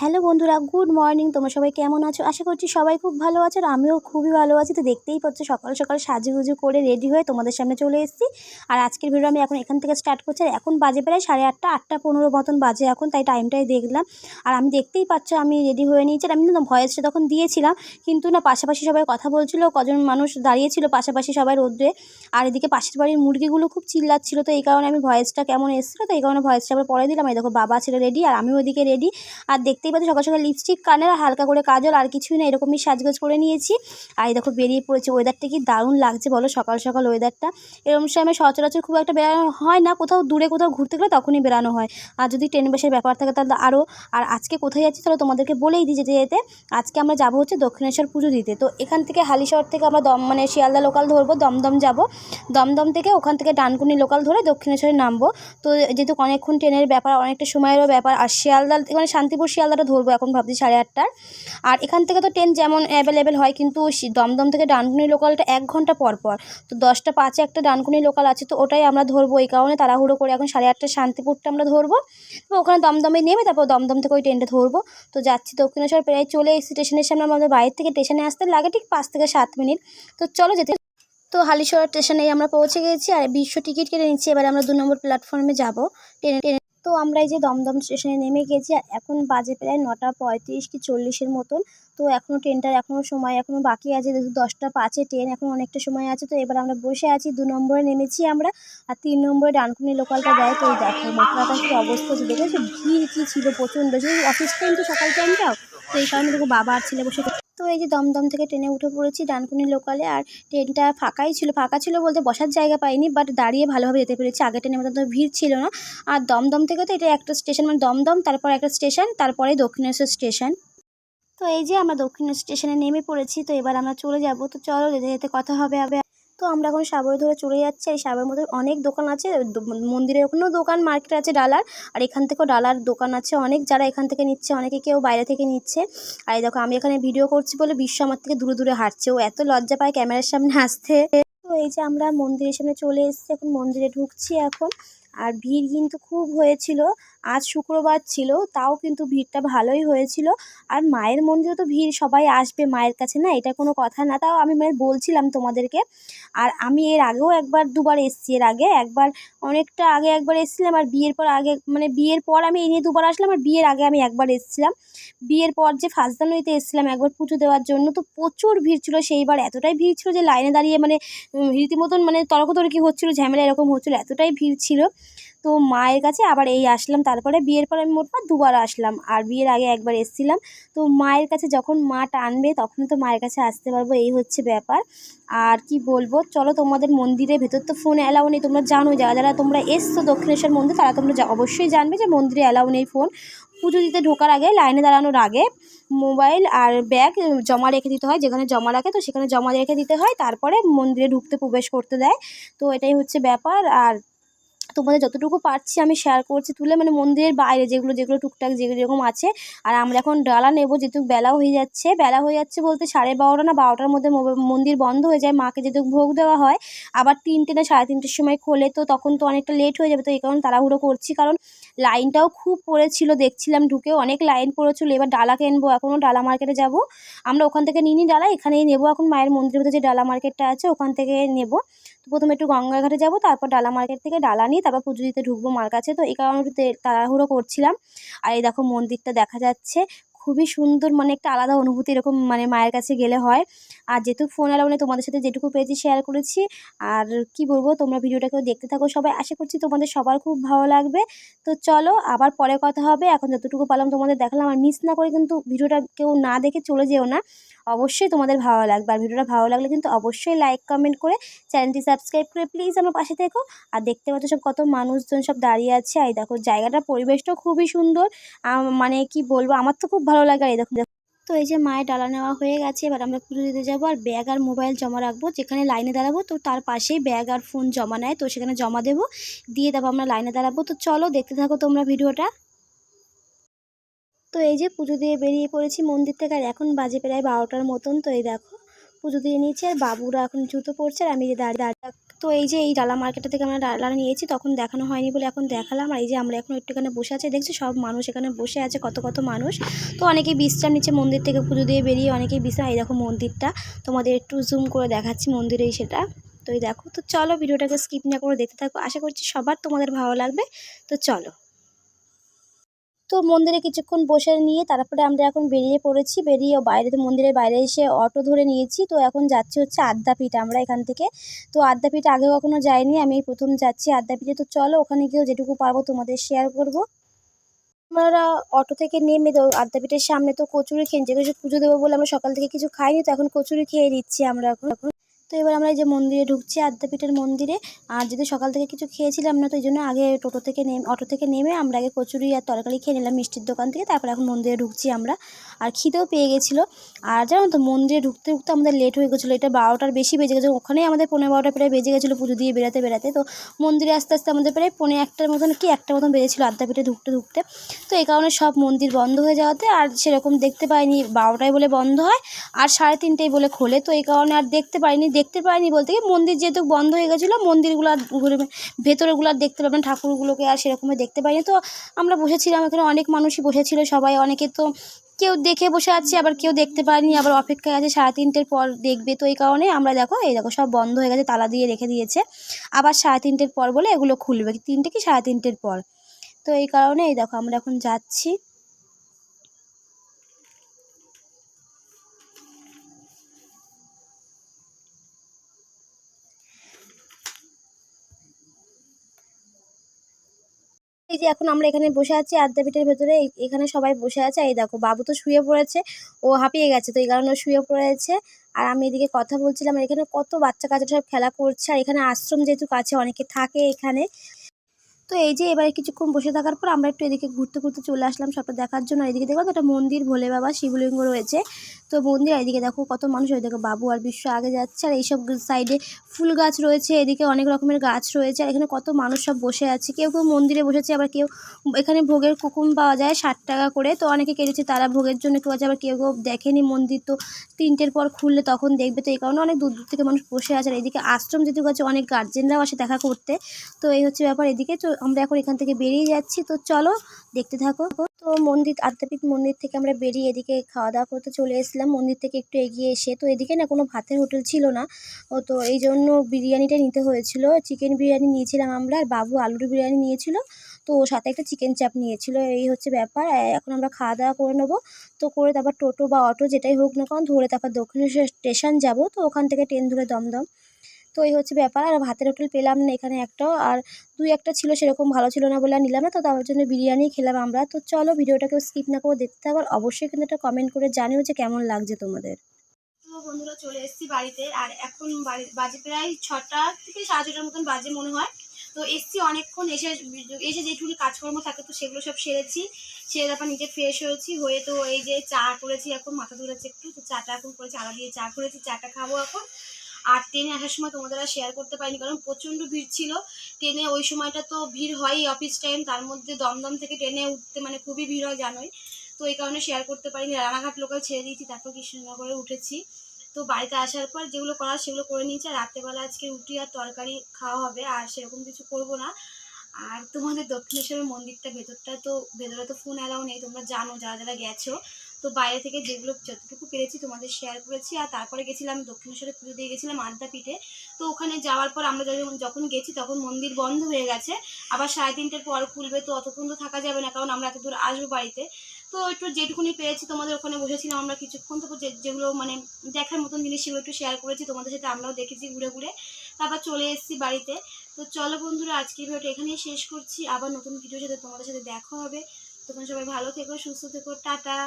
Hello বন্ধুরা, good morning. তোমরা সবাই কেমন আছো? আশা করছি সবাই খুব ভালো আছো আর আমিও খুবই ভালো আছি। তো দেখতেই পাচ্ছ, সকাল সকাল সাজুগুজু করে রেডি হয়ে তোমাদের সামনে চলে এসেছি। আর আজকের ভিডিও আমি এখন এখান থেকে স্টার্ট করছি। আর এখন বাজে প্রায় সাড়ে আটটা আটটা পনেরো মতন বাজে এখন, তাই টাইমটাই দেখলাম। আর আমি দেখতেই পাচ্ছ, আমি রেডি হয়ে নিয়েছি। আর আমি না ভয়েসটা তখন দিয়েছিলাম, কিন্তু না পাশাপাশি সবাই কথা বলছিল, কজন মানুষ দাঁড়িয়েছিল পাশাপাশি সবাই রোদ্রে আর এদিকে পাশের বাড়ির মুরগিগুলো খুব চিল্লাচ্ছিল, তো এই কারণে আমি ভয়েসটা কেমন এসেছিল, তো এই কারণে ভয়েসটা আবার পরে দিলাম। এই দেখো বাবা ছিল রেডি আর আমিও ওদিকে রেডি আর দেখতেই পাচ্ছি, সকাল সকাল লিপস্টিক আর হালকা করে কাজল, আর কিছুই না, এরকমই সাজগোজ করে নিয়েছি। আর দেখো বেরিয়ে পড়েছে ওয়েদারটা কি দারুণ লাগছে বলো, সকাল সকাল ওয়েদারটা এরকম সময় সচরাচর খুব একটা বেরানো হয় না, কোথাও দূরে কোথাও ঘুরতে গেলে তখনই বেরানো হয়। আর যদি ট্রেন বাসের ব্যাপার থাকে তাহলে আরও আর আজকে কোথায় যাচ্ছি তাহলে তোমাদেরকে বলেই দিই যেতে যেতে, আজকে আমরা যাব হচ্ছে দক্ষিণেশ্বর পুজো দিতে। তো এখান থেকে হালিশহর থেকে আমরা দম মানে শিয়ালদা লোকাল ধরবো, দমদম যাব। দমদম থেকে ওখান থেকে ডানকুনি লোকাল ধরে দক্ষিণেশ্বরে নামবো। তো যেহেতু অনেকক্ষণ ট্রেনের ব্যাপার, অনেকটা সময়েরও ব্যাপার, আর শিয়ালদা মানে শান্তিপুর শিয়ালদাটা ধরবো এখন ভাবছি সাড়ে আটটার। আর এখান থেকে তো ট্রেন যেমন অ্যাভেলেবেল হয় কিন্তু দমদম থেকে ডানকুনি লোকালটা এক ঘণ্টা পর পর। তো দশটা পাঁচে একটা ডানকুনি লোকাল আছে তো ওটাই আমরা ধরবো এই কারণে তাড়াহুড়ো করে এখন সাড়ে আটটা শান্তিপুরটা আমরা ধরবো। তো ওখানে দমদমে নেমে তারপর দমদম থেকে ওই ট্রেনটা ধরবো। তো যাচ্ছি দক্ষিণেশ্বর প্রায় চলে এসেছি স্টেশনের সামনে আমাদের বাইরে থেকে। স্টেশনে আসতে লাগে ঠিক পাঁচ থেকে সাত মিনিট। তো চলো যেতে তো হালিশহর স্টেশনেই আমরা পৌঁছে গেছি আর বিশ্ব টিকিট কেটে নিচ্ছি। এবার আমরা দু নম্বর প্ল্যাটফর্মে যাব। ট্রেনে ট্রেনে তো আমরা এই যে দমদম স্টেশনে নেমে গেছি এখন বাজে প্রায় নটা পঁয়ত্রিশ কি চল্লিশের মতন। তো এখনও ট্রেনটার এখনও সময় এখনও বাকি আছে, যেহেতু দশটা পাঁচে ট্রেন এখন অনেকটা সময় আছে, তো এবার আমরা বসে আছি, দু নম্বরে নেমেছি আমরা, আর তিন নম্বরে ডানকুনি লোকালটা দেয় তো দেখো মাথাটা কি অবস্থা হচ্ছে দেখেছ? ভিড় কী ছিল প্রচণ্ড অফিস টাইম তো সকাল টাইমটাও তো এই কারণে দেখো বাবা আর ছেলে বসে তো এই যে দমদম থেকে ট্রেনে উঠে পড়েছি ডানকুনি লোকালে আর ট্রেনটা ফাঁকাই ছিল, ফাঁকা ছিল বলতে বসার জায়গা পাইনি বাট দাঁড়িয়ে ভালোভাবে যেতে পেরেছি। আগে ট্রেনের মতো ভিড় ছিল না। আর দমদম থেকে তো এটা একটা স্টেশন মানে দমদম, তারপর একটা স্টেশন তারপরে দক্ষিণেশ্বর স্টেশন তো এই যে আমরা দক্ষিণ স্টেশনে নেমে পড়েছি, তো এবার আমরা চলে যাব। তো চলো যেতে যেতে কথা হবে হবে তো আমরা এখন সাবর ধরে চলে যাচ্ছি আর সাবরের মধ্যে অনেক দোকান আছে। মন্দিরের ওখানেও দোকান, মার্কেট আছে ডালার। আর এখান থেকেও ডালার দোকান আছে অনেক। যারা এখান থেকে নিচ্ছে, অনেকে কেউ বাইরে থেকে নিচ্ছে। আর এই দেখো, আমি এখানে ভিডিও করছি বলে বিশ্ব আমার থেকে দূরে দূরে হাঁটছে। ও এত লজ্জা পায় ক্যামেরার সামনে আসতে। তো এই যে আমরা মন্দিরের সামনে চলে এসেছি, এখন মন্দিরে ঢুকছি এখন। আর ভিড় কিন্তু খুব হয়েছিল। আজ শুক্রবার ছিল, তাও কিন্তু ভিড়টা ভালোই হয়েছিল। আর মায়ের মন্দিরে তো ভিড়, সবাই আসবে মায়ের কাছে, না? এটা কোনো কথা না। তাও আমি মানে বলছিলাম তোমাদেরকে। আর আমি এর আগেও একবার, দুবার এসেছি এর আগে। একবার অনেকটা আগে একবার এসেছিলাম, আর বিয়ের পর আগে মানে বিয়ের পর আমি এই নিয়ে দুবার আসলাম, আর বিয়ের আগে আমি একবার এসেছিলাম। বিয়ের পর যে জানুয়ারিতে এসেছিলাম একবার পুজো দেওয়ার জন্য, তো প্রচুর ভিড় ছিল সেইবার। এতটাই ভিড় ছিল যে লাইনে দাঁড়িয়ে মানে রীতিমতন মানে তর্কতর্কি হচ্ছিল, ঝামেলা এরকম হচ্ছিল, এতটাই ভিড় ছিল। তো মায়ের কাছে আবার এই আসলাম, তারপরে বিয়ের পর আমি মোটমাট দুবার আসলাম। আর বিয়ের আগে একবার এসেছিলাম। তো মায়ের কাছে যখন মা টানবে তখন তো মায়ের কাছে আসতে পারব, এই হচ্ছে ব্যাপার। আর কি বলব, চলো তোমাদের মন্দিরের ভেতর তো ফোন অ্যালাউ নেই, তোমরা জানো যারা যারা তোমরা এসছো দক্ষিণেশ্বর মন্দির, তারা তোমরা অবশ্যই জানবে যে মন্দিরে অ্যালাউ নেই ফোন পুজো দিতে ঢোকার আগে, লাইনে দাঁড়ানোর আগে মোবাইল আর ব্যাগ জমা রেখে দিতে হয়, যেখানে জমা রাখে তো সেখানে জমা রেখে দিতে হয়, তারপরে মন্দিরে ঢুকতে প্রবেশ করতে দেয়। তো এটাই হচ্ছে ব্যাপার। আর তোমাদের যতটুকু পারছি আমি শেয়ার করছি, তুলে মানে মন্দিরের বাইরে যেগুলো যেগুলো টুকটাক যেগুলো যেরকম আছে। আর আমরা এখন ডালা নেব, যেহেতু বেলা হয়ে যাচ্ছে। বেলা হয়ে যাচ্ছে বলতে সাড়ে বারোটা না, বারোটার মধ্যে মন্দির বন্ধ হয়ে যায়, মাকে যেহেতু ভোগ দেওয়া হয়। আবার তিনটে না, সাড়ে তিনটের সময় খোলে, তো তখন তো অনেকটা লেট হয়ে যাবে, তো এই কারণে তাড়াহুড়ো করছি। কারণ লাইনটাও খুব পড়েছিল, দেখছিলাম ঢুকে অনেক লাইন পড়েছিল। এবার ডালা কিনবো এখনও ডালা মার্কেটে যাব। আমরা ওখান থেকে নিই নি ডালা, এখানেই নেব। এখন মায়ের মন্দিরের ভিতরে যে ডালা মার্কেটটা আছে, ওখান থেকে নেব। প্রথমে একটু গঙ্গাঘাটে যাব, তারপর ডালা মার্কেট থেকে ডালা নিয়ে তারপর পুজো দিতে ঢুকবো মার কাছে। তো এই কারণে একটু তাড়াহুড়ো করছিলাম। আর এই দেখো মন্দিরটা দেখা যাচ্ছে। খুবই সুন্দর মানে একটা আলাদা অনুভূতি এরকম মানে মায়ের কাছে গেলে হয়। আর যেহেতু ফোন অ্যালাউ নেই, তোমাদের সাথে যেটুকু পেয়েছি শেয়ার করেছি। আর কি বলব, তোমরা ভিডিওটাকেও দেখতে থাকো সবাই। আশা করছি তোমাদের সবার খুব ভালো লাগবে। তো চলো, আবার পরে কথা হবে। এখন যতটুকু পারলাম তোমাদের দেখালাম। আর মিস না করে কিন্তু ভিডিওটা কেউ না দেখে চলে যেও না। অবশ্যই তোমাদের ভালো লাগবে। আর ভিডিওটা ভালো লাগলে কিন্তু অবশ্যই লাইক কমেন্ট করে চ্যানেলটি সাবস্ক্রাইব করে প্লিজ আমার পাশে থেকো। আর দেখতে পাচ্ছ সব কত মানুষজন সব দাঁড়িয়ে আছে। আর দেখো জায়গাটার পরিবেশটাও খুবই সুন্দর। মানে কি বলব, আমার তো খুব ভালো লাগে। আর দেখো তো এই যে মায়ের ডালা নেওয়া হয়ে গেছে, এবার আমরা পুজো দিতে যাব। আর ব্যাগ আর মোবাইল জমা রাখব। যেখানে লাইনে দাঁড়াবো, তো তার পাশেই ব্যাগ আর ফোন জমা নেয়। তো সেখানে জমা দেবো। দিয়ে তারপর আমরা লাইনে দাঁড়াবো। তো চলো দেখতে থাকো তোমরা ভিডিওটা। তো এই যে পুজো দিয়ে বেরিয়ে পড়েছি মন্দির থেকে, আর এখন বাজে প্রায় বারোটার মতন। তো এই দেখো, পুজো দিয়ে নিয়েছি, আর বাবুরা এখন জুতো পরছে, আর আমি যে দাঁড়িয়ে দাঁড়িয়ে তো এই যে এই ডালা মার্কেটটা থেকে আমরা ডালা নিয়েছি, তখন দেখানো হয়নি বলে এখন দেখালাম। আর এই যে আমরা এখন একটুখানে বসে আছি, দেখছি সব মানুষ এখানে বসে আছে, কত কত মানুষ। তো অনেকেই বিশ্রাম নিচ্ছে মন্দির থেকে পুজো দিয়ে বেরিয়ে, অনেকেই বিশ্রাম, এই দেখো মন্দিরটা। তোমাদের একটু জুম করে দেখাচ্ছি মন্দিরেই সেটা। তো এই দেখো, তো চলো ভিডিওটাকে স্কিপ না করে দেখতে থাকো। আশা করছি সবার তোমাদের ভালো লাগবে। তো চলো। তো মন্দিরে কিছুক্ষণ বসে নিয়ে তারপরে আমরা এখন বেরিয়ে পড়েছি, বেরিয়ে বাইরে তো মন্দিরের বাইরে এসে অটো ধরে নিয়েছি। তো এখন যাচ্ছি হচ্ছে আদ্যাপীঠ আমরা এখান থেকে। তো আদ্যাপীঠ আগে কখনো যাইনি, আমি প্রথম যাচ্ছি আদ্যাপীঠে। তো চলো ওখানে গিয়েও যেটুকু পারব তোমাদের শেয়ার করব। আমরা অটো থেকে নেমে তো আদ্যাপীঠের সামনে তো কচুরি খেয়ে যেহেতু পুজো দেবো বলে আমরা সকাল থেকে কিছু খাইনি, তো এখন কচুরি খেয়ে নিচ্ছি আমরা এখন এখন। তো এবার আমরা এই যে মন্দিরে ঢুকছি, আদ্যাপীঠের মন্দিরে। আর যদি সকাল থেকে কিছু খেয়েছিলাম না, তো এই জন্য আগে টোটো থেকে নেমে, অটো থেকে নেমে আমরা আগে কচুরি আর তরকারি খেয়ে নিলাম মিষ্টির দোকান থেকে। তারপর এখন মন্দিরে ঢুকছি আমরা। আর খিদেও পেয়ে গেছিল। আর জানো তো, মন্দিরে ঢুকতে ঢুকতে আমাদের লেট হয়ে গেছিল। এটা বারোটার বেশি বেজে গেছিল ওখানেই আমাদের পনেরো বারোটা প্রায় বেজে গেছিল পুজো দিয়ে বেরাতে বেরাতে তো মন্দিরে আস্তে আস্তে আমাদের প্রায় পনেরো একটার মতন কি একটা মতন বেজেছিলো আদ্যাপীঠে ঢুকতে ঢুকতে। তো এই কারণে সব মন্দির বন্ধ হয়ে যাওয়াতে আর সেরকম দেখতে পাইনি। বারোটায় বলে বন্ধ হয় আর সাড়ে তিনটেই বলে খোলে। তো এই কারণে আর দেখতে পাইনি। দেখতে পাইনি বলতে কি মন্দির যেহেতু বন্ধ হয়ে গেছিল, মন্দিরগুলো আর ঘুরে ভেতরেগুলো আর দেখতে পাবেন ঠাকুরগুলোকে আর সেরকমই দেখতে পাইনি। তো আমরা বসেছিলাম, এখানে অনেক মানুষই বসেছিল, সবাই অনেকে তো কেউ দেখে বসে আছে, আবার কেউ দেখতে পায়নি, আবার অপেক্ষায় আছে, সাড়ে তিনটের পর দেখবে তো এই কারণে। আমরা দেখো, এই দেখো সব বন্ধ হয়ে গেছে, তালা দিয়ে রেখে দিয়েছে। আবার সাড়ে তিনটের পর বলে এগুলো খুলবে, তিনটে কি সাড়ে তিনটের পর? তো এই কারণে এই দেখো আমরা এখন যাচ্ছি। এই যে এখন আমরা এখানে বসে আছি আদ্যাপীঠের ভেতরে এখানে সবাই বসে আছে। এই দেখো, বাবু তো শুয়ে পড়েছে, ও হাঁপিয়ে গেছে, তো এই কারণে শুয়ে পড়েছে। আর আমি এদিকে কথা বলছিলাম এখানে কত বাচ্চা কাচ্চা সব খেলা করছে, আর এখানে আশ্রম যেহেতু কাছে, অনেকে থাকে এখানে। তো এই যে এবারে কিছুক্ষণ বসে থাকার পর আমরা একটু এদিকে ঘুরতে ঘুরতে চলে আসলাম সবটা দেখার জন্য। এদিকে দেখো তো একটা মন্দির, ভোলে বাবা, শিবলিঙ্গ রয়েছে। তো মন্দির এদিকে দেখো কত মানুষ, ওই দেখো বাবু আর বিশ্ব আগে যাচ্ছে। আর এইসব সাইডে ফুল গাছ রয়েছে, এদিকে অনেক রকমের গাছ রয়েছে। আর এখানে কত মানুষ সব বসে আছে। কেউ কেউ মন্দিরে বসেছে, আবার কেউ এখানে ভোগের কুকুম পাওয়া যায় ষাট টাকা করে। তো অনেকে কেটেছে, তারা ভোগের জন্য কেউ আছে, আবার কেউ কেউ দেখেনি মন্দির। তো তিনটের পর খুললে তখন দেখবে। তো এই কারণে অনেক দূর দূর থেকে মানুষ বসে আছে। আর এদিকে আশ্রম যেহেতু আছে, অনেক গার্জেনরাও আসে দেখা করতে। তো এই হচ্ছে ব্যাপার। এদিকে তো আমরা এখন এখান থেকে বেরিয়ে যাচ্ছি। তো চলো দেখতে থাকো। তো মন্দির আদ্যাপীঠ মন্দির থেকে আমরা বেরিয়ে এদিকে খাওয়া দাওয়া করতে চলে এসেছিলাম। মন্দির থেকে একটু এগিয়ে এসে, তো এদিকে না কোনো ভাতের হোটেল ছিল না। তো এই জন্য বিরিয়ানিটা নিতে হয়েছিল। চিকেন বিরিয়ানি নিয়েছিলাম আমরা আর বাবু আলুর বিরিয়ানি নিয়েছিল। তো সাথে একটা চিকেন চাপ নিয়েছিল। এই হচ্ছে ব্যাপার। এখন আমরা খাওয়া দাওয়া করে নেব। তো করে তারপর টোটো বা অটো যেটাই হোক না কারণ ধরে তারপর দক্ষিণেশ্বর স্টেশন যাব। তো ওখান থেকে ট্রেন ধরে দমদম। তো এই হচ্ছে ব্যাপার। আর ভাতের হোটেল পেলাম না এখানে একটাও। আর দুই একটা ছিল সেরকম ভালো ছিল না বলে আর নিলাম না। তো তার জন্য বিরিয়ানি খেলাম আমরা। তো চলো ভিডিওটাকে স্কিপ না করে দেখতে আর অবশ্যই কিন্তু একটা কমেন্ট করে জানিও যে কেমন লাগছে তোমাদের। বন্ধুরা চলে এসেছি বাড়িতে। আর এখন বাজে প্রায় ছটা থেকে সাড়ে ছটার মতন বাজে মনে হয়। তো এসছি অনেকক্ষণ এসে এসে যেটুকু কাজকর্ম থাকে তো সেগুলো সব সেরেছি। সেরে তারপর নিজে ফ্রেশ হয়েছি। হয়ে তো এই যে চা করেছি এখন, মাথা ধরেছে একটু। তো চাটা এখন করেছি আদা দিয়ে চা করেছি। চাটা খাব এখন। আর ট্রেনে আসার সময় তোমাদের আর শেয়ার করতে পারিনি, কারণ প্রচণ্ড ভিড় ছিল। ট্রেনে ওই সময়টা তো ভিড় হয়ই অফিস টাইম তার মধ্যে দমদম থেকে ট্রেনে উঠতে মানে খুবই ভিড় হয়, জানোই। তো এই কারণে শেয়ার করতে পারিনি। রানাঘাট লোকাল ছেড়ে দিয়েছি, তারপর কৃষ্ণনগরে উঠেছি। তো বাড়িতে আসার পর যেগুলো করার সেগুলো করে নিয়েছি, আর রাত্রেবেলা আজকে রুটি আর তরকারি খাওয়া হবে, আর সেরকম কিছু করব না। আর তোমাদের দক্ষিণেশ্বরের মন্দিরটা, ভেতরটা তো, ভেতরে তো ফোন অ্যালাউ নেই, তোমরা জানো, যারা যারা গেছো। তো বাইরে থেকে যেগুলো যতটুকু পেরেছি তোমাদের শেয়ার করেছি, আর তারপরে গেছিলাম দক্ষিণেশ্বরে পুজো দিয়ে গেছিলাম আদ্যাপীঠে তো ওখানে যাওয়ার পর আমরা যখন যখন গেছি তখন মন্দির বন্ধ হয়ে গেছে। আবার সাড়ে তিনটের পর খুলবে, তো অতক্ষণ তো থাকা যাবে না, কারণ আমরা এত দূর আসব বাড়িতে। তো একটু যেটুকুনি পেরেছি তোমাদের ওখানে বসেছিলাম আমরা কিছুক্ষণ, তো যেগুলো মানে দেখার মতন জিনিস সেগুলো একটু শেয়ার করেছি, তোমাদের সাথে আমরাও দেখেছি ঘুরে ঘুরে। তারপর চলে এসেছি বাড়িতে। তো চলো বন্ধুরা, আজকের ভিডিওটা এখানেই শেষ করছি। আবার নতুন ভিডিওর সাথে তোমাদের সাথে দেখা হবে। তখন সবাই ভালো থেকো, সুস্থ থেকো, টাটা।